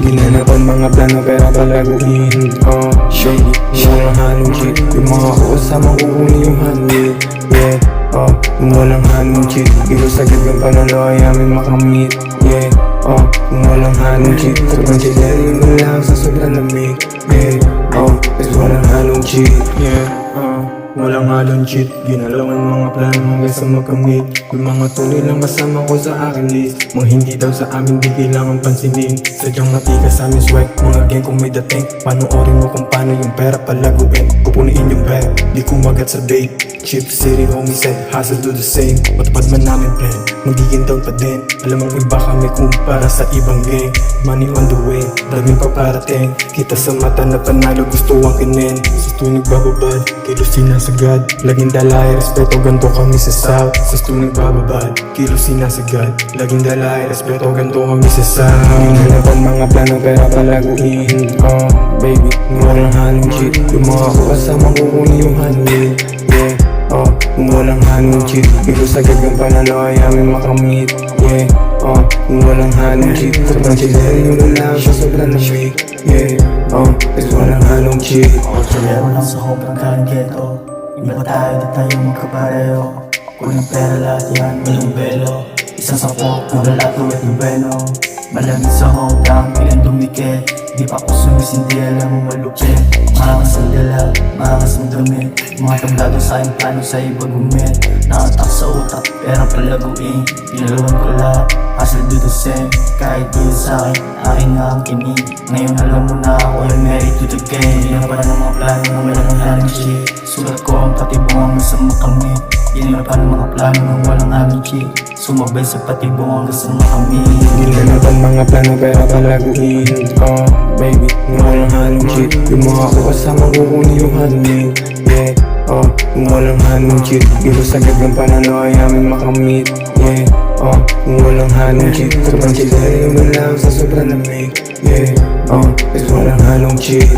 Ginanapan mga plano pero palaguin Oh, shady, walang halong cheat Yung mga kasama kukunin yung handle Yeah, oh, kung walang halong cheat Ilos agad yung panalo ay amin makamit. Yeah, oh, kung walang halong cheat Sobrang chilleri mo lang sa sobrang lamig Yeah, oh, is walang halong cheat Yeah, Walang halong cheat Ginalawan mga plano hanggang sa magkamit. Yung mga tunay lang kasama ko sa akin list Mga hindi daw sa amin di kailangan pansinin. Sadyang matikas sa amin swag Mga gang kung may dating. Panoorin mo kung paano yung pera palaguin. Pupuniin yung bag Di kumagat sa bait Chip City homie said Hustle do the same. Matupad man namin plan Magiging down pa din. Alam mong iba kami kumpara sa ibang gang Money on the way Daming paparating. Kita sa mata na panalo gusto ang kinin. Sa tunig bababad Kilusin na sagad Laging dalay Respeto ganto kami sa south. Sa tunig bababad Kilusin na sagad Laging dalay Respeto ganto kami sa south. Hinanapan mga plano pero palaguin. Oh baby Walang halong cheat Yung mga kasama kukunin yung handle walang halong cheat Ilos agad yung panalo ay amin makamit. Yeah, oh, walang halong cheat Sobrang chilleri mo lang siya sobrang lamig Yeah, oh, is walang halong cheat Kulero lang sa sobrang kaling ghetto. Iba tayo na tayo magkapareho. Kunang pera lahat yan, walang belo Isang sapok, nawala tuwit ng beno Malamig sa hodang, bilang dumikit. Di pa ako sumisindi, alam mo malupit. Makas ang Mga tablado sa aking plano sa iba gumit Nakatak sa utak, pera palaguin. Pinalawan ko lahat, hustle do the same. Kahit di sa akin, akin nga ang kinig Ngayon alam mo na ako ay married to the game. Hindi na pala ng mga plano na walang halang shit Sulat ko ang patibong hanggang sa makamit Hindi na pala mga plano na walang halang shit Sumabay sa patibong hanggang sa makamit Ginanapan mga plano pero palaguin? Oh, baby, walang halong cheat Yung mga kasama kukunin yung oh, kung walang halong cheat Ilos agad yung panalo ay amin makamit. Yeah, oh, kung walang halong cheat Sobrang chilleri mo lang sa sobrang lamig. Yeah, oh, is walang halong cheat